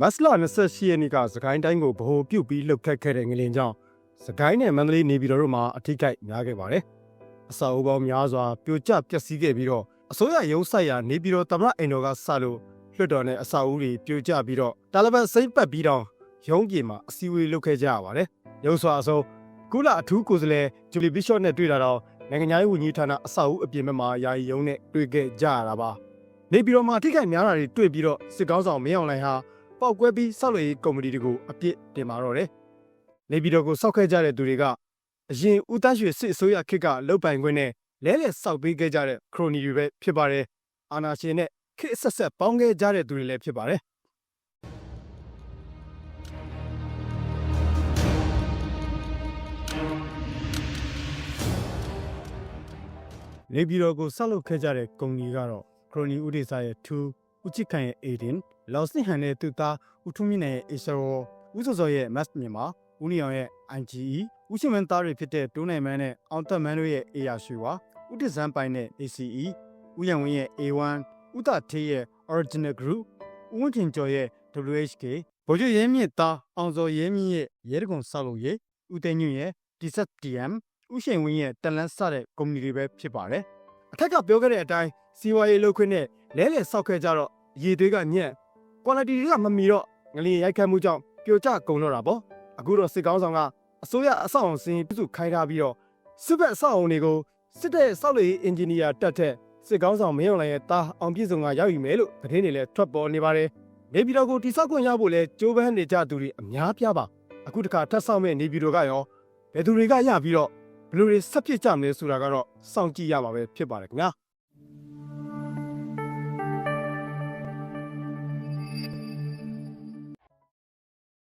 မတ်လ28ရက်နေ့ကစကိုင်းတိုင်းကိုဗဟိုပြုတ်ပြီးလှုပ်ခတ်ခဲ့တဲ့ငလင်ကြောင့်စကိုင်းနဲ့မန္တလေးနေပြည်တော်တို့မှာအထိကိက်များခဲ့ပါတယ်။အစာအုပ်ပေါင်းများစွာပြိုကျပျက်စီးခဲ့ပြီးတော့အစိုးရရုံးဆိုင်ရာနေပြည်တော်သမ္မတအိမ်တော်ကစလို့လွှတ်တော်နဲ့အစာအုပ်တွေပြိုကျပြီးတော့တာလဘတ်စိမ့်ပတ်ပြီးတော့ရုံးပြေမှာအစည်းအဝေးလုပ်ခဲ့ကြရပါတယ်။ရုံးစွာအဆုံးကုလအထူးကိုယ်စားလှယ်ဂျူလီဘီရှော့နဲ့တွေ့တာတော့နိုင်ငံသားရေးဝန်ကြီးဌာနအစာအုပ်အပြင်ဘက်မှာယာယီရုံးနဲ့တွေ့ခဲ့ကြရတာပါ။နေပြည်တော်မှာအထိကိက်များတာတွေတွေ့ပြီးတော့စစ်ကောင်းဆောင်မင်းအောင်လှိုင်ဟာ ပောက်ကွဲပြီးဆောက်လုပ်ရေးကုမ္ပဏီတွေကိုအပြစ်တင်ပါတော့တယ်။နေပြည်တော်ကိုစောက်ခဲ့ကြတဲ့သူတွေကအရင်ဦးတန်းရွှေစစ်အစိုးရခေတ်ကလုတ်ပိုင်ခွင့်နဲ့လဲလှယ်စောက်ပေးခဲ့ကြတဲ့ခရိုနီတွေပဲဖြစ်ပါတယ်။အာနာရှင်နဲ့ခေတ်အဆက်ဆက်ပေါင်းခဲ့ကြတဲ့သူတွေလည်းဖြစ်ပါတယ်။နေပြည်တော်ကိုဆောက်လုပ်ခဲ့ကြတဲ့ကုမ္ပဏီကတော့ခရိုနီဦးဒေစာရဲ့2 ဦးချစ်ခိုင်ရဲ့18လောင်စင်ဟန်ရဲ့သူသားဦးထွန်းမြင့်ရဲ့ Acer ဦးစောစောရဲ့ Mass မြန်မာဦးနီအောင်ရဲ့ IGE ဦးရှင်မန်းသားတွေဖြစ်တဲ့တိုးနိုင်မန်းနဲ့အောင်သက်မန်းတို့ရဲ့ AR ရွှေဝါဦးတစန်းပိုင်နဲ့ ACE ဦးရန်ဝင်းရဲ့ A1 ဦးတာထေးရဲ့ Original Group ဦးဝင်းခင်ကျော်ရဲ့ WHK ဗိုလ်ချုပ်ရဲမြင့်သားအောင်စောရဲမြင့်ရဲ့ရဲတကုံဆောက်လုပ်ရေးဦးသိန်းညွန့်ရဲ့ DZTM ဦးရှိန်ဝင်းရဲ့တန်လန်းစတဲ့ကုမ္ပဏီတွေပဲဖြစ်ပါတယ်အထက်ကပြောခဲ့တဲ့အတိုင်း စီဝါရေးလုပ်ခွင့်နဲ့လဲလှယ်ဆောက်ခဲ့ကြတော့ရေသွေးကညံ့ quality တွေကမမီတော့ငလျင်ရိုက်ခတ်မှုကြောင့်ပြိုကျကုန်တော့တာပေါ့အခုတော့စစ်ကောင်းဆောင်ကအစိုးရအဆောက်အုံစင်းပြုစုခိုင်းထားပြီးတော့စစ်ဘက်အဆောက်အုံတွေကိုစစ်တဲ့ဆောက်လုပ်ရေးအင်ဂျင်နီယာတက်တဲ့စစ်ကောင်းဆောင်မင်းအောင်လှိုင်ရဲ့တာအောင်ပြည့်စုံကရောက်ယူမယ်လို့သတင်းတွေလည်းထွက်ပေါ်နေပါတယ်နေပြည်တော်ကိုတိစောက်ခွင့်ရဖို့လဲကြိုးပမ်းနေကြသူတွေအများပြားပါအခုတခါထပ်ဆောက်မဲ့နေပြည်တော်ကရောဘယ်သူတွေကရပြီးတော့ဘယ်လိုတွေဆက်ဖြစ်ကြမလဲဆိုတာကတော့စောင့်ကြည့်ရမှာပဲဖြစ်ပါတယ်ခင်ဗျာ